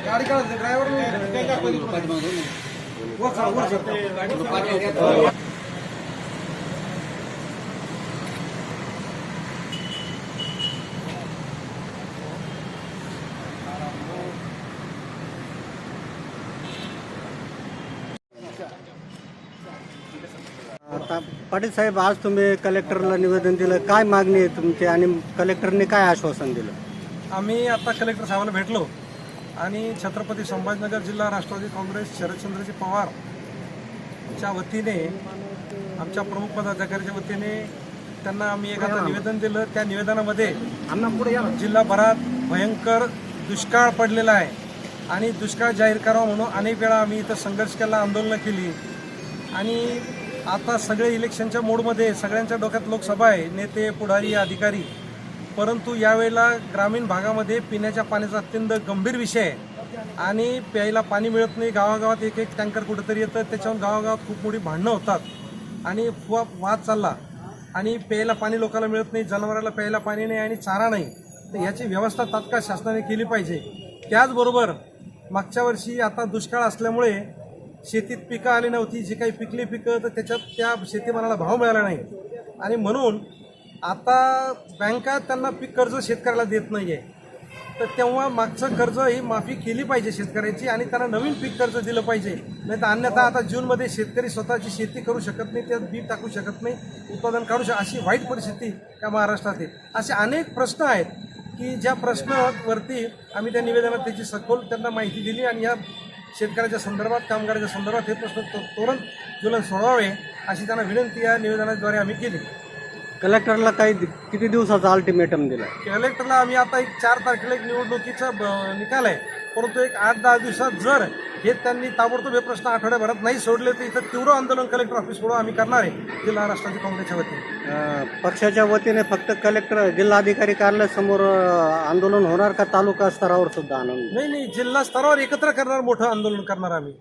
गाडी काढायचं ड्रायव्हर आता पाटील साहेब आज तुम्ही कलेक्टरला निवेदन दिलं. काय मागणी आहे तुमची आणि कलेक्टरने काय आश्वासन दिलं? आम्ही आता कलेक्टर साहेबांना भेटलो आणि छत्रपती संभाजीनगर जिल्हा राष्ट्रवादी काँग्रेस शरदचंद्रजी पवार च्या वतीने आमच्या प्रमुख पदाधिकाऱ्याच्या वतीने त्यांना आम्ही एक आता निवेदन दिलं. त्या निवेदनामध्ये जिल्हाभरात भयंकर दुष्काळ पडलेला आहे आणि दुष्काळ जाहीर करावा म्हणून अनेक वेळा आम्ही इथं संघर्ष केला आंदोलनं केली. आणि आता सगळे इलेक्शनच्या मोडमध्ये सगळ्यांच्या डोक्यात लोकसभा आहे नेते पुढारी अधिकारी. परंतु यावेळेला ग्रामीण भागामध्ये पिण्याच्या पाण्याचा अत्यंत गंभीर विषय आहे. आणि प्यायला पाणी मिळत नाही गावागावात एक एक टँकर कुठेतरी येतं त्याच्यावर गावागावात खूप मोठी भांडणं होतात. आणि फुवा वाद चालला. आणि प्यायला पाणी लोकांना मिळत नाही जनावराला प्यायला पाणी नाही आणि चारा नाही. तर याची व्यवस्था तात्काळ शासनाने केली पाहिजे. त्याचबरोबर मागच्या वर्षी आता दुष्काळ असल्यामुळे शेतीत पिकं आली नव्हती जी काही पिकली पिकं तर त्याच्यात त्या शेतीमालाला भाव मिळाला नाही. आणि म्हणून आता बँका त्यांना पीक कर्ज शेतकऱ्याला देत नाही आहे तर तेव्हा मागचं कर्ज ही माफी केली पाहिजे शेतकऱ्याची आणि त्यांना नवीन पीक कर्ज दिलं पाहिजे. नाही तर अन्यथा आता जूनमध्ये शेतकरी स्वतःची शेती करू शकत नाही त्यात बी टाकू शकत नाही उत्पादन काढू शकत अशी वाईट परिस्थिती या महाराष्ट्रात आहे. असे अनेक प्रश्न आहेत की ज्या प्रश्नावरती आम्ही त्या निवेदनात त्याची सखोल त्यांना माहिती दिली आणि या शेतकऱ्याच्या संदर्भात कामगाराच्या संदर्भात हे प्रश्न तो- त्वरण ज्वलन सोडवावे अशी त्यांना विनंती या निवेदनाद्वारे आम्ही केली. कलेक्टरला काही किती दिवसाचा अल्टिमेटम दिला? कलेक्टरला आम्ही आता एक चार तारखेला एक निवडणुकीचा ब- निकाल आहे. परंतु एक आठ दहा दिवसात जर हे त्यांनी ताबडतोब हे प्रश्न आठवड्याभरात नाही सोडले तर इथं तीव्र आंदोलन कलेक्टर ऑफिसकडून आम्ही करणार आहे जिल्हा राष्ट्रवादी काँग्रेसच्या वतीने. पक्षाच्या वतीने फक्त कलेक्टर जिल्हाधिकारी कार्यालयासमोर आंदोलन होणार का तालुका स्तरावर सुद्धा आंदोलन नाही नाही जिल्हा स्तरावर एकत्र करणार मोठं आंदोलन करणार आम्ही.